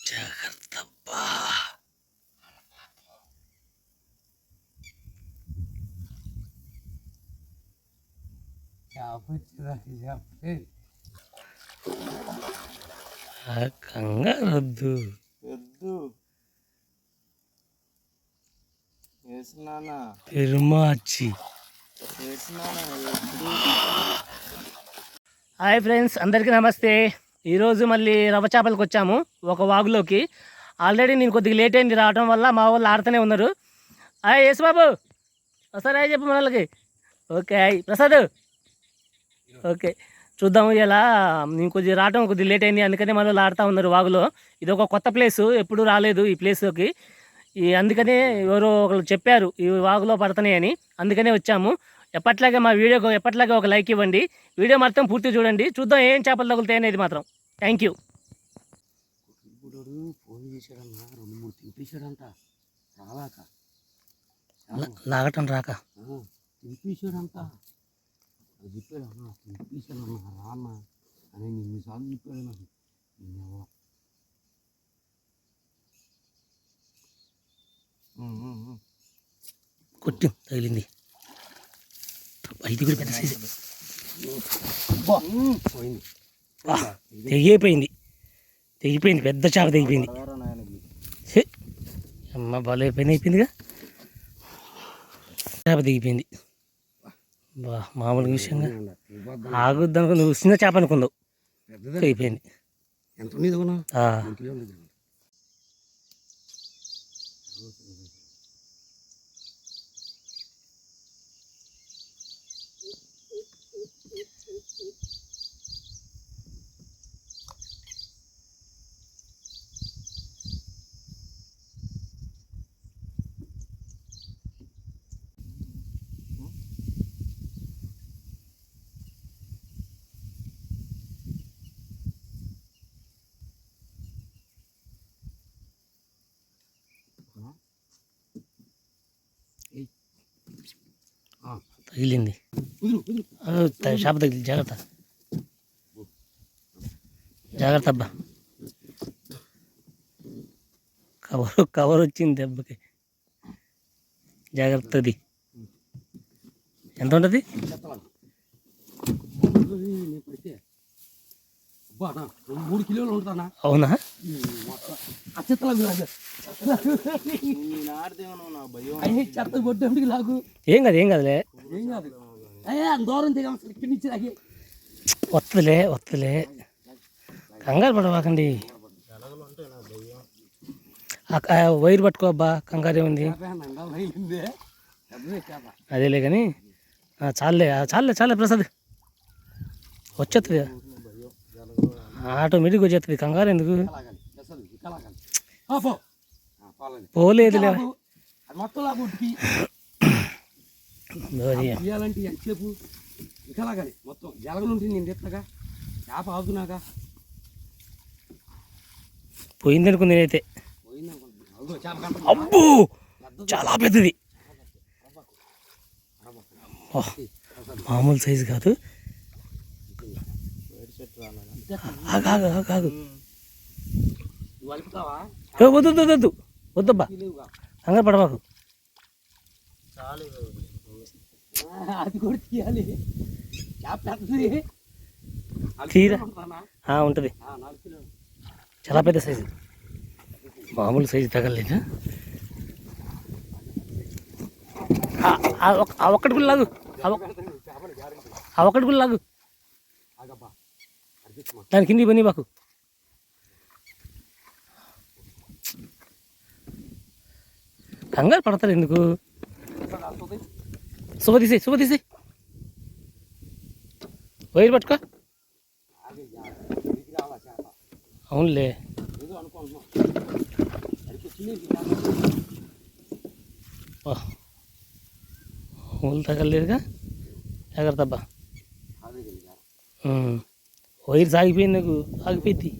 జాగ్రత్త అబ్బా. ఆ కంగారు వద్దు వద్దు వేసినానా పెరుమాచి వేసినానా ఎప్పుడు హాయ్ ఫ్రెండ్స్ అందరికీ నమస్తే. ఈరోజు మళ్ళీ రవ్వ చేపలకు వచ్చాము ఒక వాగులోకి. ఆల్రెడీ నేను కొద్దిగా లేట్ అయింది రావడం వల్ల మా వాళ్ళు ఆడుతూనే ఉన్నారు. హాయ్ యేసు బాబు ఒకసారి హాయ్ చెప్పు మన వాళ్ళకి ఓకే హాయ్. ప్రసాద్. ఓకే చూద్దాము ఇలా నేను కొద్దిగా రావడం కొద్దిగా లేట్ అయింది అందుకనే మన వాళ్ళు ఆడుతూ ఉన్నారు వాగులో. ఇది ఒక కొత్త ప్లేస్ ఎప్పుడు రాలేదు ఈ ప్లేస్లోకి. ఈ అందుకనే ఎవరో ఒకరు చెప్పారు ఈ వాగులో పడుతున్నాయని. అందుకనే వచ్చాము. ఎప్పట్లాగే మా వీడియోకి ఎప్పట్లాగే ఒక లైక్ ఇవ్వండి వీడియో మొత్తం పూర్తి చూడండి చూద్దాం ఏం చేపలు తగులుతాయి అనేది మాత్రం థ్యాంక్ యూ ఇప్పుడు ఫోన్ చేశాడన్నా రెండు మూడు తినిపించాడంట రావాక లాగటం రాక తినిపించాడంట అది చెప్పాడు అన్న తినిపించాడన్నా రా అన్న అని ఎన్నిసార్లు చెప్పాడు నాకు నేను ఎవరో. ఉమ్, ఉమ్, ఉమ్. కొట్టి తగిలింది ఇది కూడా పెద్ద సైజు తెగిపోయింది. తెగిపోయింది పెద్ద చేప తెగిపోయింది. అమ్మ బాగా పని అయిపోయిందిగా. చేప తెగిపోయింది. బా మామూలు విషయంగా. ఆగుద్ది అనుకో నువ్వు చిన్న చేప అనుకుందావు. తెగిపోయింది. ఎంత ఉండేది కొనా ఆ, రెండు కిలోలు ఉంది. ఆ, తగిలింది కుదురు కుదురు ఆ, త- చేప తగిలింది జాగ్రత్త. జాగ్రత్త అబ్బా. కవర్ కవర్ వచ్చింది దెబ్బకి. జాగ్రత్తది. ఎంత ఉంటుంది మూడు కిలోలు ఉంటానా అవునా? చెత్త కొట్టేందుకు లాగు. ఏం కాదు ఏం కాదులే. దూరం దిగా ఇక్కడి నుంచి వస్తుందిలే వస్తుందిలే కంగారు పడవాకండి వైర్ పట్టుకో అబ్బా కంగారు ఏముంది అదేలే కానీ ఆ, చాలులే ఆ, చాలులే చాలే ప్రసాద్. వచ్చేస్తుంది ఆటోమేటిక్ వచ్చేస్తుంది కంగారు ఎందుకు? పోలేదులే. మొత్తం తీయాలంటే ఎంతసేపు ఇంకా లాగాలి మొత్తం జలగలు ఉంటుంది నేను తెత్తగా చేప ఆగుతున్నాగా. పోయింది అనుకుంది నేనైతే. అబ్బో! చాలా పెద్దది. మామూలు సైజు కాదు. ఆగు వద్దు వద్దు, వద్దు వద్దు వద్దబ్బా. కంగారు పడబాకు ఆ, అది కూడా తీయాలి. చేప పెద్దది? తీరా. ఉంటుంది చాలా పెద్ద సైజు. మామూలు సైజు ఆ ఆ ఒక్కటి కూడా లాగు. ఆ ఒక్కటి కూడా లాగు. దాని కింది పని బాకు. కంగారు పడతారు ఎందుకు? శుభ తీసేయి శుభ తీసేయి వైర్ పట్టుకో. అవునులే. ఊళ్ళు తగలేదుగా జాగ్రత్త. వైర్ సాగిపోయింది నాకు. ఆగిపోయింది.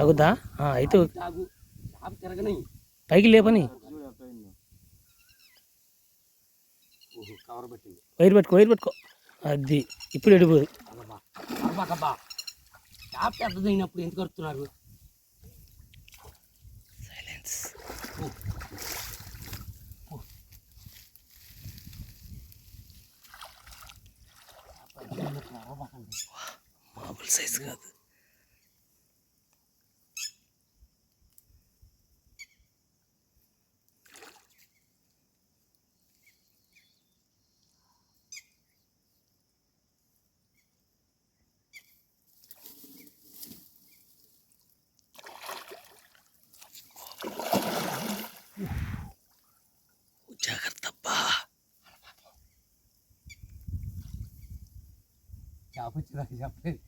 ఆగుద్దా? అయితే పైకి లేపని కవర్ పెట్టింది. వైర్ పెట్టుకో వైర్ పెట్టుకో. అది ఇప్పుడు ఎడిపోదు అబ్బా అబ్బా చేప పెద్దదైనప్పుడు ఎందుకు కడుతున్నారు సైలెన్స్ మామూలు సైజు కాదు. చేప వచ్చిందా చెప్పలేదు.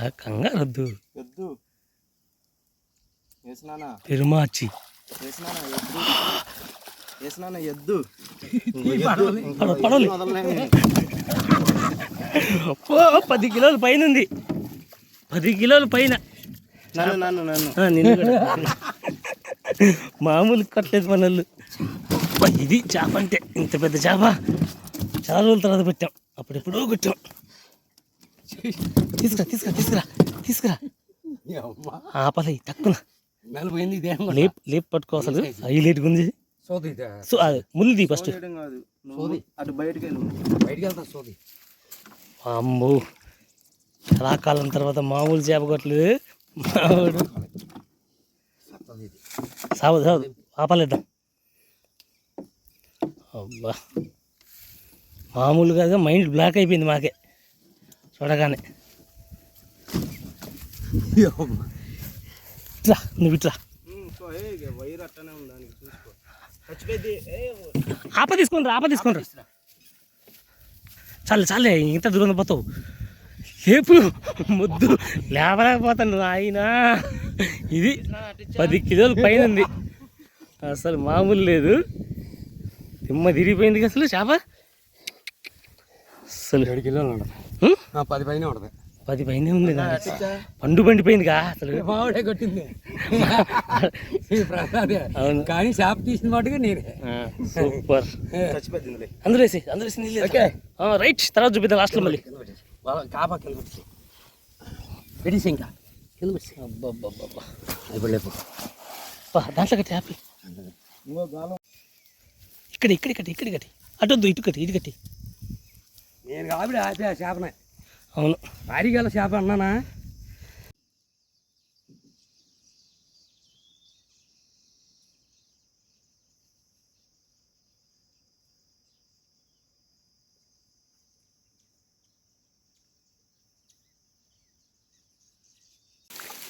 ఆ కంగారొద్దు ఎద్దు వేసినానా పెరుమాచి. వేసినానా ఎద్దు వేసినానా ఎద్దు పడవ పడవలే. వదలలేను ఓ పది కిలోల పైన ఉంది పది కిలోల పైన. నన్ను నన్ను నన్ను. మామూలు కట్టలేదు మన వాళ్ళు అబ్బా, ఇది చేప అంటే ఇంత పెద్ద చేప. చాలా రోజుల తర్వాత పెట్టాం. అప్పుడెప్పుడో కొట్టాం. తీసుకురా తీసుకురా తీసుకురా తీసుకురా. అమ్మా. ఆపలే తక్కువ. నలిపోయింది ఇదేం లేప్ లేప్ పట్టుకో అసలు హైలైట్గా ఉంది సోది సో అది తీ ఫస్ట్ అటు బయటకు వెళ్ళు. బయటికి వెళ్తా సోది. అమ్మో. చాలా కాలం తర్వాత మామూలు చేప కొట్టలేదు. మామూలు సావు ఆపలేద్దాం. అబ్బా. మామూలుగా మైండ్ బ్లాక్ అయిపోయింది మాకే. చూడగానే ఇట్రా నువ్వు ఇట్రా సో ఏ వైర్ అట్టనే ఉంది దానికి చూసుకో. చచ్చిపోయింది ఏ ఆప తీసుకుని రా ఆప తీసుకుని రా. చాలే చాలే ఇంత దూరం పోతావు. లేపు ముద్దు. లేవలేకపోతాను ఆయన ఇది పది కిలోల పైన ఉంది అసలు మామూలు లేదు. తిమ్మ తిరిగిపోయింది అసలు చేప. అసలు ఏడు కిలోలు ఉండదు? పది పైన ఉండదు పది పైన ఉంది. పండు పండిపోయిందిగా అసలు. మామిడే కొట్టింది. అవును. కానీ చేప తీసిన మటుగా నేనే సూపర్. అందరూ వేసి అందరూ వేసి నీళ్ళు ఓకే. రైట్ తర్వాత చూపిద్దాం లాస్ట్లో మళ్ళీ. కాపా కింద పెట్టి పెట్టేసి ఇంకా. కింద పెట్టి అబ్బబ్బబ్బబ్బా. ఇప్పుడు లేపు. అబ్బా, దాంట్లో కట్టి హ్యాపీ ఇక్కడ ఇక్కడ కట్టి ఇక్కడ కట్టి. అటు వద్దు ఇటు కట్టి ఇటు కట్టి. నేను కాబట్టి ఆపే ఆ చేపనే. అవును. భారీ గల చేప అన్నానా?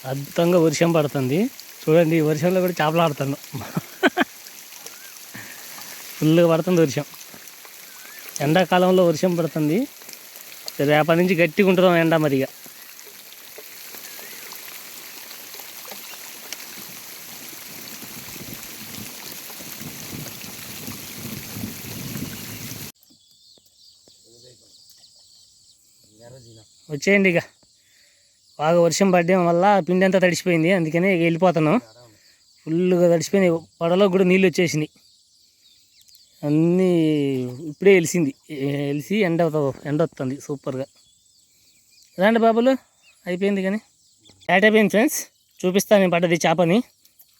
అద్భుతంగా వర్షం పడుతుంది. చూడండి ఈ వర్షంలో కూడా చేపలు ఆడుతాను ఫుల్గా పడుతుంది వర్షం. ఎండాకాలంలో వర్షం పడుతుంది. రేపటి నుంచి గట్టిగా ఉంటుందాం ఎండ మరిగా వచ్చేయండి ఇక. బాగా వర్షం పడడం వల్ల పిండి అంతా తడిసిపోయింది. అందుకనే ఇక వెళ్ళిపోతున్నాం. ఫుల్గా తడిసిపోయినాయి. పడవలో కూడా నీళ్ళు వచ్చేసినాయి. అన్నీ ఇప్పుడే వెలిసింది. వెలిసి ఎండ ఎండ వస్తుంది సూపర్గా. రండి బాబులు? అయిపోయింది కానీ. యాడ్ అయిపోయింది ఫ్రెండ్స్ చూపిస్తాను నేను పడ్డది చేపని.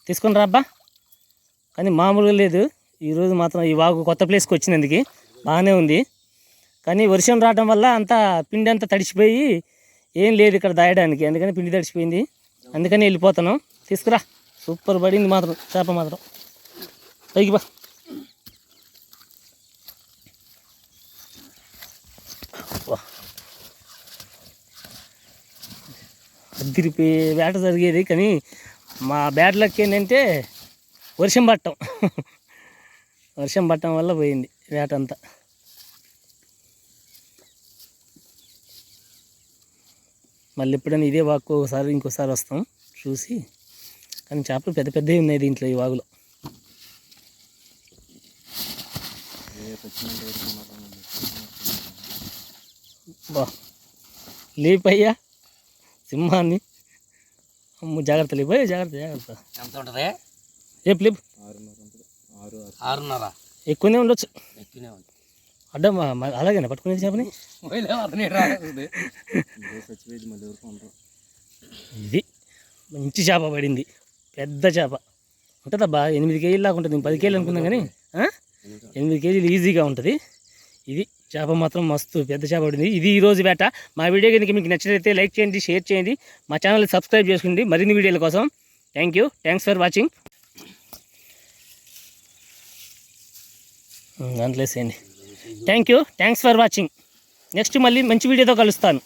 తీసుకుని రాబ్బా. కానీ మామూలుగా లేదు. ఈరోజు మాత్రం ఈ వాగు కొత్త ప్లేస్కి వచ్చినందుకు బాగానే ఉంది. కానీ వర్షం రావడం వల్ల అంతా పిండి అంతా తడిసిపోయి ఏం లేదు ఇక్కడ దాయడానికి. అందుకని పిండి తడిసిపోయింది అందుకని వెళ్ళిపోతాను తీసుకురా. సూపర్ పడింది మాత్రం చేప మాత్రం. పైకి బా. అదిరిపోయి వేట జరిగేది కానీ మా బ్యాడ్ లక్ ఏంటంటే వర్షం పట్టం వర్షం పట్టడం వల్ల పోయింది వేట అంతా. మళ్ళీ ఎప్పుడైనా ఇదే వాక్కు ఒకసారి ఇంకోసారి వస్తాం చూసి. కానీ చేపలు పెద్ద పెద్దవి ఉన్నాయి దీంట్లో ఈ వాగులో. బా లేపయ్యా. సింహాన్ని? అమ్మ జాగ్రత్త లేపోయా జాగ్రత్త జాగ్రత్త. ఎంత ఉంటుంది? రేపు లేపు ఆరున్నర. ఉంటుంది ఆరు ఆరు ఆరున్నర ఎక్కువనే ఉండొచ్చు. ఎక్కువనే ఉంది అడ్డం అలాగేనా? పట్టుకునే చేపని? ఇది మంచి చేప పడింది. పెద్ద చేప. ఉంటుందబ్బా ఎనిమిది కేజీలు దాకా ఉంటుంది. పది కేజీలు అనుకున్నాం కానీ? ఎనిమిది కేజీలు ఈజీగా ఉంటుంది. ఇది చేప మాత్రం మస్తు పెద్ద చేప పడింది. ఇది ఈరోజు వేట. మా వీడియో కనుక మీకు నచ్చినట్లయితే లైక్ చేయండి షేర్ చేయండి. మా ఛానల్ సబ్స్క్రైబ్ చేసుకోండి. మరిన్ని వీడియోల కోసం thank you. Thanks for watching. దాంట్లో thank you. Thanks for watching. Next మళ్ళీ మంచి వీడియోతో కలుస్తాను.